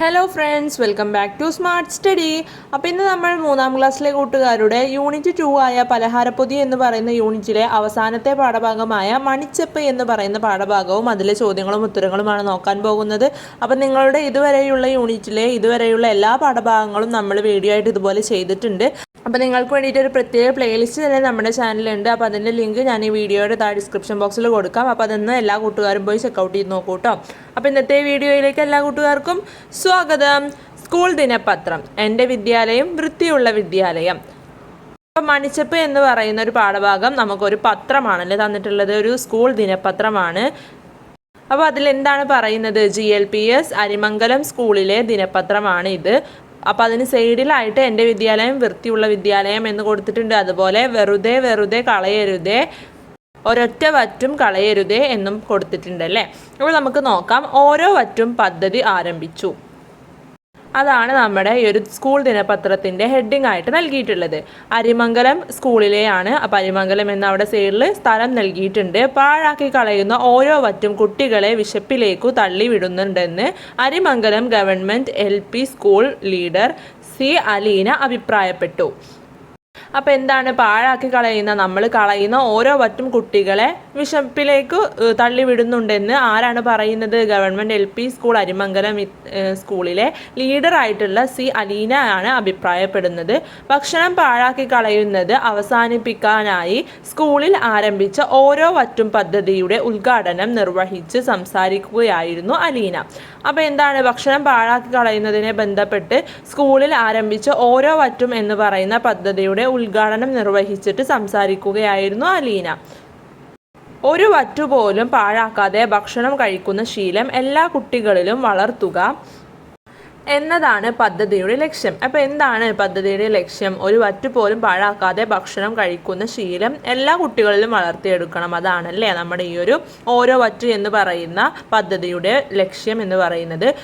Hello friends welcome back to smart study അപ്പോൾ ഇന്ന് നമ്മൾ മൂന്നാം ക്ലാസ്സിലെ കൂട്ടുകാരുടെ യൂണിറ്റ് ടു ആയ പലഹാരപ്പൊതി എന്ന് പറയുന്ന യൂണിറ്റിലെ അവസാനത്തെ പാഠഭാഗമായ മണിച്ചപ്പ് എന്ന് പറയുന്ന പാഠഭാഗവും അതിലെ ചോദ്യങ്ങളും ഉത്തരങ്ങളുമാണ് നോക്കാൻ പോകുന്നത്. അപ്പോൾ നിങ്ങളുടെ ഇതുവരെയുള്ള യൂണിറ്റിലെ ഇതുവരെയുള്ള എല്ലാ പാഠഭാഗങ്ങളും നമ്മൾ വീഡിയോ ആയിട്ട് ഇതുപോലെ ചെയ്തിട്ടുണ്ട്. അപ്പോൾ നിങ്ങൾക്ക് വേണ്ടിയിട്ട് ഒരു പ്രത്യേക പ്ലേലിസ്റ്റ് തന്നെ നമ്മുടെ ചാനലുണ്ട് അപ്പോൾ അതിന്റെ ലിങ്ക് ഞാൻ ഈ വീഡിയോയുടെ താഴെ ഡിസ്ക്രിപ്ഷൻ ബോക്സിൽ കൊടുക്കാം. അപ്പോൾ അതൊന്ന് എല്ലാ കൂട്ടുകാരും പോയി ചെക്കൗട്ട് ചെയ്ത് നോക്കൂ കേട്ടോ അപ്പോൾ ഇന്നത്തെ വീഡിയോയിലേക്ക് എല്ലാ കൂട്ടുകാർക്കും സ്വാഗതം. സ്കൂൾ ദിനപത്രം എന്റെ വിദ്യാലയം വൃത്തിയുള്ള വിദ്യാലയം. അപ്പം മണിച്ചപ്പ് എന്ന് പറയുന്ന ഒരു പാഠഭാഗം നമുക്കൊരു പത്രമാണല്ലേ തന്നിട്ടുള്ളത്. ഒരു സ്കൂൾ ദിനപത്രമാണ്. അപ്പോൾ അതിലെന്താണ് പറയുന്നത്? G L P S Arimangalam സ്കൂളിലെ ദിനപത്രമാണ് ഇത് അപ്പോൾ അതിന് സൈഡിലായിട്ട് എന്റെ വിദ്യാലയം വൃത്തിയുള്ള വിദ്യാലയം എന്ന് കൊടുത്തിട്ടുണ്ട്. അതുപോലെ വെറുതെ വെറുതെ കളയരുതേ ഒരൊറ്റ വറ്റും കളയരുതേ എന്നും കൊടുത്തിട്ടുണ്ട് അല്ലേ? അപ്പോൾ നമുക്ക് നോക്കാം. ഓരോ വറ്റും പദ്ധതി ആരംഭിച്ചു. അതാണ് നമ്മുടെ ഈ ഒരു സ്കൂൾ ദിനപത്രത്തിന്റെ ഹെഡിങ് ആയിട്ട് നൽകിയിട്ടുള്ളത്. അരിമംഗലം സ്കൂളിലെയാണ്. അപ്പം അരിമംഗലം എന്ന അവിടെ സൈഡിൽ സ്ഥലം നൽകിയിട്ടുണ്ട്. പാഴാക്കി കളയുന്ന ഓരോ വറ്റും കുട്ടികളെ വിശപ്പിലേക്കു തള്ളിവിടുന്നുണ്ടെന്ന് Arimangalam government L school leader C Aleena അഭിപ്രായപ്പെട്ടു. അപ്പോൾ എന്താണ് പാഴാക്കി കളയുന്ന നമ്മൾ കളയുന്ന ഓരോ വറ്റും കുട്ടികളെ വിശപ്പിലേക്ക് തള്ളിവിടുന്നുണ്ടെന്ന് ആരാണ് പറയുന്നത്? Government L P school Arimangalam സ്കൂളിലെ ലീഡർ ആയിട്ടുള്ള സി അലീന ആണ് അഭിപ്രായപ്പെടുന്നത്. ഭക്ഷണം പാഴാക്കി കളയുന്നത് അവസാനിപ്പിക്കാനായി സ്കൂളിൽ ആരംഭിച്ച ഓരോ വറ്റും പദ്ധതിയുടെ ഉദ്ഘാടനം നിർവഹിച്ച് സംസാരിക്കുകയായിരുന്നു അലീന. അപ്പോൾ എന്താണ് ഭക്ഷണം പാഴാക്കി കളയുന്നതിനെ ബന്ധപ്പെട്ട് സ്കൂളിൽ ആരംഭിച്ച ഓരോ വറ്റും എന്ന് പറയുന്ന പദ്ധതിയുടെ ഉദ്ഘാടനം നിർവഹിച്ചിട്ട് സംസാരിക്കുകയായിരുന്നു അലീന. ഒരു വറ്റുപോലും പാഴാക്കാതെ ഭക്ഷണം കഴിക്കുന്ന ശീലം എല്ലാ കുട്ടികളിലും വളർത്തുക എന്നതാണ് പദ്ധതിയുടെ ലക്ഷ്യം. അപ്പോൾ എന്താണ് പദ്ധതിയുടെ ലക്ഷ്യം? ഒരു വറ്റുപോലും പാഴാക്കാതെ ഭക്ഷണം കഴിക്കുന്ന ശീലം എല്ലാ കുട്ടികളിലും വളർത്തിയെടുക്കണം. അതാണല്ലേ നമ്മുടെ ഈ ഒരു ഓരോ വറ്റു എന്ന് പറയുന്ന പദ്ധതിയുടെ ലക്ഷ്യം എന്ന് പറയുന്നത്.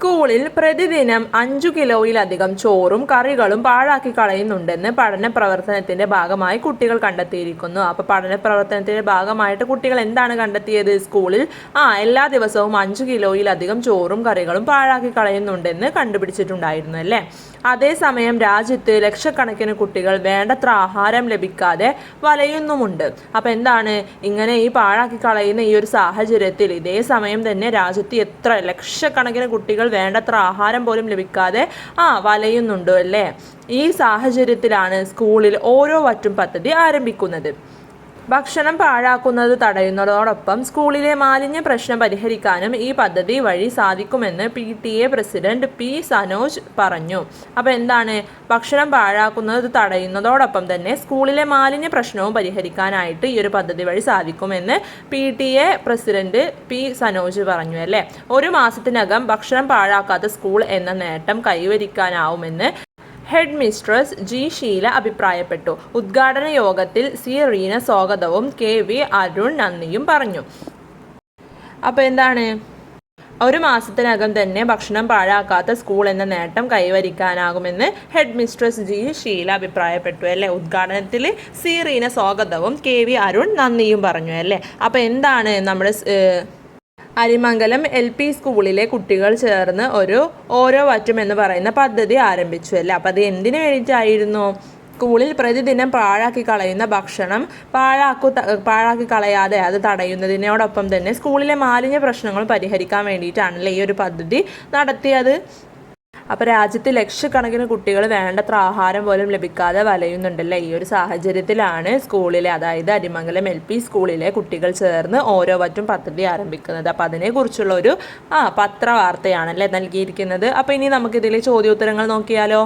സ്കൂളിൽ പ്രതിദിനം അഞ്ചു കിലോയിലധികം ചോറും കറികളും പാഴാക്കി കളയുന്നുണ്ടെന്ന് പഠന പ്രവർത്തനത്തിന്റെ ഭാഗമായി കുട്ടികൾ കണ്ടെത്തിയിരിക്കുന്നു. അപ്പോൾ പഠന പ്രവർത്തനത്തിന്റെ ഭാഗമായിട്ട് കുട്ടികൾ എന്താണ് കണ്ടെത്തിയത്? സ്കൂളിൽ ആ എല്ലാ ദിവസവും അഞ്ചു കിലോയിലധികം ചോറും കറികളും പാഴാക്കി കളയുന്നുണ്ടെന്ന് കണ്ടുപിടിച്ചിട്ടുണ്ടായിരുന്നു അല്ലേ? അതേസമയം രാജ്യത്ത് ലക്ഷക്കണക്കിന് കുട്ടികൾ വേണ്ടത്ര ആഹാരം ലഭിക്കാതെ വലയുന്നുമുണ്ട്. അപ്പോൾ എന്താണ് ഇങ്ങനെ ഈ പാഴാക്കി കളയുന്ന ഈ ഒരു സാഹചര്യത്തിൽ ഇതേ സമയം തന്നെ രാജ്യത്ത് എത്ര ലക്ഷക്കണക്കിന് കുട്ടികൾ വേണ്ടത്ര ആഹാരം പോലും ലഭിക്കാതെ ആ വലയുന്നുണ്ടോ അല്ലേ? ഈ സാഹചര്യത്തിലാണ് സ്കൂളിൽ ഓരോ വറ്റും പദ്ധതി ആരംഭിക്കുന്നത്. ഭക്ഷണം പാഴാക്കുന്നത് തടയുന്നതോടൊപ്പം സ്കൂളിലെ മാലിന്യ പ്രശ്നം പരിഹരിക്കാനും ഈ പദ്ധതി വഴി സാധിക്കുമെന്ന് P T A president P Sanoj പറഞ്ഞു. അപ്പോൾ എന്താണ്? ഭക്ഷണം പാഴാക്കുന്നത് തടയുന്നതോടൊപ്പം തന്നെ സ്കൂളിലെ മാലിന്യ പ്രശ്നവും പരിഹരിക്കാനായിട്ട് ഈ ഒരു പദ്ധതി വഴി സാധിക്കുമെന്ന് P T A president P Sanoj പറഞ്ഞു അല്ലേ? ഒരു മാസത്തിനകം ഭക്ഷണം പാഴാക്കാത്ത സ്കൂൾ എന്ന നേട്ടം കൈവരിക്കാനാവുമെന്ന് ഹെഡ് മിസ്ട്രസ് ജി. ഷീല അഭിപ്രായപ്പെട്ടു. ഉദ്ഘാടന യോഗത്തിൽ സി. റീന സ്വാഗതവും കെ. വി. അരുൺ നന്ദിയും പറഞ്ഞു. അപ്പോൾ എന്താണ്? ഒരു മാസത്തിനകം തന്നെ ഭക്ഷണം പാഴാക്കാത്ത സ്കൂൾ എന്ന നേട്ടം കൈവരിക്കാനാകുമെന്ന് ഹെഡ് മിസ്ട്രസ് ജി. ഷീല അഭിപ്രായപ്പെട്ടു അല്ലേ? ഉദ്ഘാടനത്തിൽ സി. റീന സ്വാഗതവും കെ. വി. അരുൺ നന്ദിയും പറഞ്ഞു അല്ലേ? അപ്പോൾ എന്താണ് നമ്മുടെ അരിമംഗലം എൽ പി സ്കൂളിലെ കുട്ടികൾ ചേർന്ന് ഒരു ഓരോ വറ്റും എന്ന് പറയുന്ന പദ്ധതി ആരംഭിച്ചു അല്ലേ? അപ്പം അത് എന്തിനു വേണ്ടിയിട്ടായിരുന്നു? സ്കൂളിൽ പ്രതിദിനം പാഴാക്കി കളയുന്ന ഭക്ഷണം പാഴാക്കു പാഴാക്കി കളയാതെ അത് തടയുന്നതിനോടൊപ്പം തന്നെ സ്കൂളിലെ മാലിന്യ പ്രശ്നങ്ങൾ പരിഹരിക്കാൻ വേണ്ടിയിട്ടാണല്ലേ ഈ ഒരു പദ്ധതി നടത്തിയത്? അപ്പോൾ രാജ്യത്ത് ലക്ഷക്കണക്കിന് കുട്ടികൾ വേണ്ടത്ര ആഹാരം പോലും ലഭിക്കാതെ വലയുന്നുണ്ടല്ലേ? ഈ ഒരു സാഹചര്യത്തിലാണ് സ്കൂളിലെ അതായത് അരിമംഗലം എൽ പി സ്കൂളിലെ കുട്ടികൾ ചേർന്ന് ഓരോ വറ്റും പദ്ധതി ആരംഭിക്കുന്നത്. അപ്പോൾ അതിനെക്കുറിച്ചുള്ള ഒരു ആ പത്രവാർത്തയാണല്ലേ നൽകിയിരിക്കുന്നത്. അപ്പോൾ ഇനി നമുക്കിതിലെ ചോദ്യോത്തരങ്ങൾ നോക്കിയാലോ?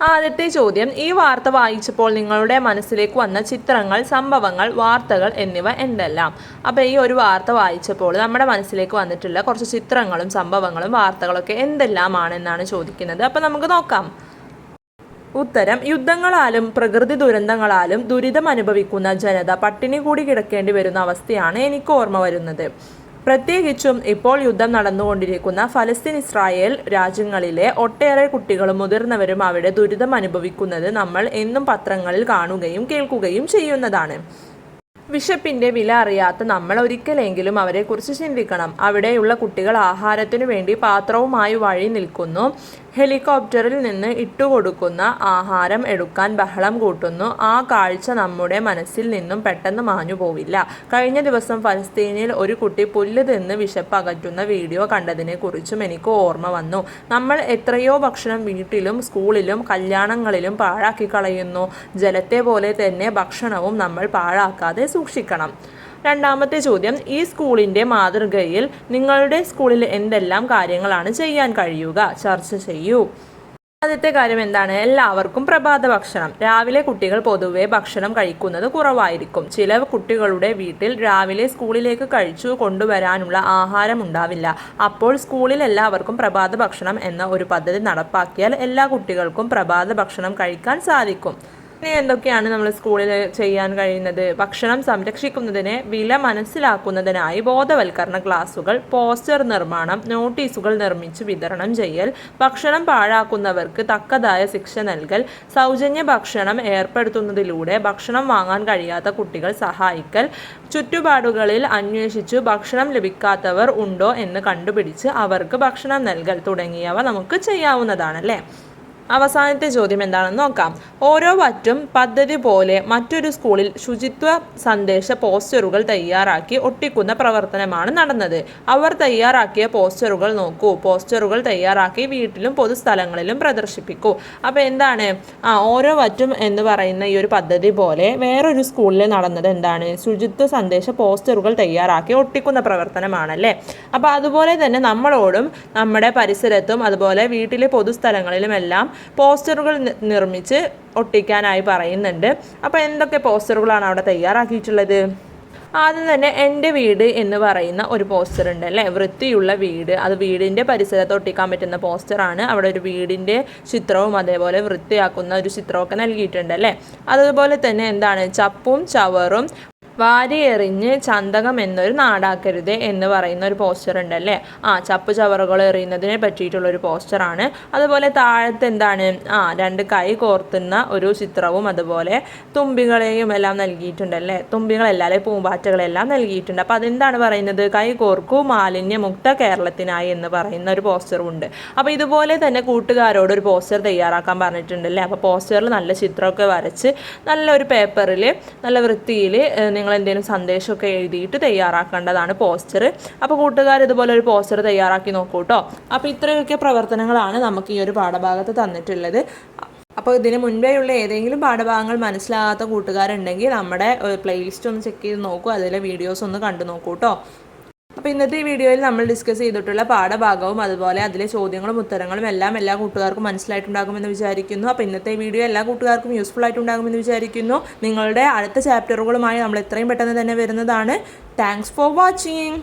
ആദ്യത്തെ ചോദ്യം. ഈ വാർത്ത വായിച്ചപ്പോൾ നിങ്ങളുടെ മനസ്സിലേക്ക് വന്ന ചിത്രങ്ങൾ സംഭവങ്ങൾ വാർത്തകൾ എന്നിവ എന്തെല്ലാം? അപ്പോൾ ഈ ഒരു വാർത്ത വായിച്ചപ്പോൾ നമ്മുടെ മനസ്സിലേക്ക് വന്നിട്ടുള്ള കുറച്ച് ചിത്രങ്ങളും സംഭവങ്ങളും വാർത്തകളൊക്കെ എന്തെല്ലാമാണെന്നാണ് ചോദിക്കുന്നത്. അപ്പോൾ നമുക്ക് നോക്കാം. ഉത്തരം. യുദ്ധങ്ങളാലും പ്രകൃതി ദുരന്തങ്ങളാലും ദുരിതം അനുഭവിക്കുന്ന ജനത പട്ടിണി കൂടി കിടക്കേണ്ടി വരുന്ന അവസ്ഥയാണ് എനിക്ക് ഓർമ്മ വരുന്നത്. പ്രത്യേകിച്ചും ഇപ്പോൾ യുദ്ധം നടന്നുകൊണ്ടിരിക്കുന്ന ഫലസ്തീൻ ഇസ്രായേൽ രാജ്യങ്ങളിലെ ഒട്ടേറെ കുട്ടികളും മുതിർന്നവരും അവിടെ ദുരിതം അനുഭവിക്കുന്നത് നമ്മൾ എന്നും പത്രങ്ങളിൽ കാണുകയും കേൾക്കുകയും ചെയ്യുന്നതാണ്. വിശപ്പിന്റെ വില അറിയാത്ത നമ്മൾ ഒരിക്കലെങ്കിലും അവരെക്കുറിച്ച് ചിന്തിക്കണം. അവിടെയുള്ള കുട്ടികൾ ആഹാരത്തിനു വേണ്ടി പാത്രവുമായി വഴി നിൽക്കുന്നു. ഹെലികോപ്റ്ററിൽ നിന്ന് ഇട്ടുകൊടുക്കുന്ന ആഹാരം എടുക്കാൻ ബഹളം കൂട്ടുന്നു. ആ കാഴ്ച നമ്മുടെ മനസ്സിൽ നിന്നും പെട്ടെന്ന് മാഞ്ഞു പോവില്ല. കഴിഞ്ഞ ദിവസം ഫലസ്തീനിൽ ഒരു കുട്ടി പുല്ല് തിന്ന് വിശപ്പ് അകറ്റുന്ന വീഡിയോ കണ്ടതിനെ കുറിച്ചും എനിക്ക് ഓർമ്മ വന്നു. നമ്മൾ എത്രയോ ഭക്ഷണം വീട്ടിലും സ്കൂളിലും കല്യാണങ്ങളിലും പാഴാക്കി കളയുന്നു ജലത്തെ പോലെ തന്നെ ഭക്ഷണവും നമ്മൾ പാഴാക്കാതെ സൂക്ഷിക്കണം. രണ്ടാമത്തെ ചോദ്യം ഈ സ്കൂളിന്റെ മാതൃകയിൽ നിങ്ങളുടെ സ്കൂളിൽ എന്തെല്ലാം കാര്യങ്ങളാണ് ചെയ്യാൻ കഴിയുക? ചർച്ച ചെയ്യൂ. ആദ്യത്തെ കാര്യം എന്താണ്? എല്ലാവർക്കും പ്രഭാത ഭക്ഷണം. രാവിലെ കുട്ടികൾ പൊതുവെ ഭക്ഷണം കഴിക്കുന്നത് കുറവായിരിക്കും. ചില കുട്ടികളുടെ വീട്ടിൽ രാവിലെ സ്കൂളിലേക്ക് കഴിച്ചു കൊണ്ടുവരാനുള്ള ആഹാരം ഉണ്ടാവില്ല. അപ്പോൾ സ്കൂളിൽ എല്ലാവർക്കും പ്രഭാത ഭക്ഷണം എന്ന ഒരു പദ്ധതി നടപ്പാക്കിയാൽ എല്ലാ കുട്ടികൾക്കും പ്രഭാത ഭക്ഷണം കഴിക്കാൻ സാധിക്കും. ഇനി എന്തൊക്കെയാണ് നമ്മൾ സ്കൂളിൽ ചെയ്യാൻ കഴിയുന്നത്? ഭക്ഷണം സംരക്ഷിക്കുന്നതിന് വില മനസ്സിലാക്കുന്നതിനായി ബോധവൽക്കരണ ക്ലാസുകൾ പോസ്റ്റർ നിർമ്മാണം നോട്ടീസുകൾ നിർമ്മിച്ച് വിതരണം ചെയ്യൽ ഭക്ഷണം പാഴാക്കുന്നവർക്ക് തക്കതായ ശിക്ഷ നൽകൽ സൗജന്യ ഭക്ഷണം ഏർപ്പെടുത്തുന്നതിലൂടെ ഭക്ഷണം വാങ്ങാൻ കഴിയാത്ത കുട്ടികൾ സഹായിക്കൽ ചുറ്റുപാടുകളിൽ അന്വേഷിച്ചു ഭക്ഷണം ലഭിക്കാത്തവർ ഉണ്ടോ എന്ന് കണ്ടുപിടിച്ച് അവർക്ക് ഭക്ഷണം നൽകൽ തുടങ്ങിയവ നമുക്ക് ചെയ്യാവുന്നതാണ് അല്ലേ അവസാനത്തെ ചോദ്യം എന്താണെന്ന് നോക്കാം. ഓരോ വറ്റും പദ്ധതി പോലെ മറ്റൊരു സ്കൂളിൽ ശുചിത്വ സന്ദേശ പോസ്റ്ററുകൾ തയ്യാറാക്കി ഒട്ടിക്കുന്ന പ്രവർത്തനമാണ് നടന്നത്. അവർ തയ്യാറാക്കിയ പോസ്റ്ററുകൾ നോക്കൂ. പോസ്റ്ററുകൾ തയ്യാറാക്കി വീട്ടിലും പൊതുസ്ഥലങ്ങളിലും പ്രദർശിപ്പിക്കൂ. അപ്പോൾ എന്താണ്? ആ ഓരോ വറ്റും എന്ന് പറയുന്ന ഈ ഒരു പദ്ധതി പോലെ വേറൊരു സ്കൂളിൽ നടന്നത് എന്താണ്? ശുചിത്വ സന്ദേശ പോസ്റ്ററുകൾ തയ്യാറാക്കി ഒട്ടിക്കുന്ന പ്രവർത്തനമാണല്ലേ? അപ്പോൾ അതുപോലെ തന്നെ നമ്മളോടും നമ്മുടെ പരിസരത്തും അതുപോലെ വീട്ടിലെ പൊതുസ്ഥലങ്ങളിലും എല്ലാം പോസ്റ്ററുകൾ നിർമ്മിച്ച് ഒട്ടിക്കാനായി പറയുന്നുണ്ട്. അപ്പോൾ എന്തൊക്കെ പോസ്റ്ററുകളാണ് അവിടെ തയ്യാറാക്കിയിട്ടുള്ളത്? ആദ്യം തന്നെ എന്റെ വീട് എന്ന് പറയുന്ന ഒരു പോസ്റ്റർ ഉണ്ട് അല്ലേ? വൃത്തിയുള്ള വീട്. അത് വീടിന്റെ പരിസരത്ത് ഒട്ടിക്കാൻ പറ്റുന്ന പോസ്റ്ററാണ്. അവിടെ ഒരു വീടിന്റെ ചിത്രവും അതേപോലെ വൃത്തിയാക്കുന്ന ഒരു ചിത്രമൊക്കെ നൽകിയിട്ടുണ്ട് അല്ലേ? അതുപോലെ തന്നെ എന്താണ്? ചപ്പും ചവറും വാരി എറിഞ്ഞ് ചന്തകം എന്നൊരു നാടാക്കരുത് എന്ന് പറയുന്ന ഒരു പോസ്റ്റർ ഉണ്ടല്ലേ? ആ ചപ്പ് ചവറുകൾ എറിയുന്നതിനെ പറ്റിയിട്ടുള്ള ഒരു പോസ്റ്ററാണ് അതുപോലെ താഴത്ത് എന്താണ്? ആ രണ്ട് കൈ കോർത്തുന്ന ഒരു ചിത്രവും അതുപോലെ തുമ്പികളെയും എല്ലാം നൽകിയിട്ടുണ്ടല്ലേ? തുമ്പികളെല്ലാം പൂമ്പാറ്റകളെല്ലാം നൽകിയിട്ടുണ്ട്. അപ്പോൾ അതെന്താണ് പറയുന്നത്? കൈ കോർക്കൂ മാലിന്യമുക്ത കേരളത്തിനായി എന്ന് പറയുന്ന ഒരു പോസ്റ്ററും ഉണ്ട്. അപ്പോൾ ഇതുപോലെ തന്നെ കൂട്ടുകാരോട് ഒരു പോസ്റ്റർ തയ്യാറാക്കാൻ പറഞ്ഞിട്ടുണ്ടല്ലേ? അപ്പോൾ പോസ്റ്ററിൽ നല്ല ചിത്രമൊക്കെ വരച്ച് നല്ലൊരു പേപ്പറിൽ നല്ല വൃത്തിയിൽ നിങ്ങൾ എന്തെങ്കിലും സന്ദേശമൊക്കെ എഴുതിയിട്ട് തയ്യാറാക്കേണ്ടതാണ് പോസ്റ്റർ അപ്പോൾ കൂട്ടുകാർ ഇതുപോലെ ഒരു പോസ്റ്റർ തയ്യാറാക്കി നോക്കൂ കേട്ടോ അപ്പോൾ ഇത്രയൊക്കെ പ്രവർത്തനങ്ങളാണ് നമുക്ക് ഈ ഒരു പാഠഭാഗത്ത് തന്നിട്ടുള്ളത്. അപ്പോൾ ഇതിന് മുൻപേയുള്ള ഏതെങ്കിലും പാഠഭാഗങ്ങൾ മനസ്സിലാകാത്ത കൂട്ടുകാരുണ്ടെങ്കിൽ നമ്മുടെ പ്ലേലിസ്റ്റ് ഒന്ന് ചെക്ക് ചെയ്ത് നോക്കൂ. അതിലെ വീഡിയോസ് ഒന്ന് കണ്ടു നോക്കൂ കേട്ടോ അപ്പോൾ ഇന്നത്തെ ഈ വീഡിയോയിൽ നമ്മൾ ഡിസ്കസ് ചെയ്തിട്ടുള്ള പാഠഭാഗവും അതുപോലെ അതിലെ ചോദ്യങ്ങളും ഉത്തരങ്ങളും എല്ലാം എല്ലാ കൂട്ടുകാർക്കും മനസ്സിലായിട്ടുണ്ടാകുമെന്ന് വിചാരിക്കുന്നു. അപ്പോൾ ഇന്നത്തെ വീഡിയോ എല്ലാ കൂട്ടുകാർക്കും യൂസ്ഫുൾ ആയിട്ടുണ്ടാകുമെന്ന് വിചാരിക്കുന്നു. നിങ്ങളുടെ അടുത്ത ചാപ്റ്ററുകളുമായി നമ്മൾ എത്രയും പെട്ടെന്ന് തന്നെ വരുന്നതാണ്. Thanks for watching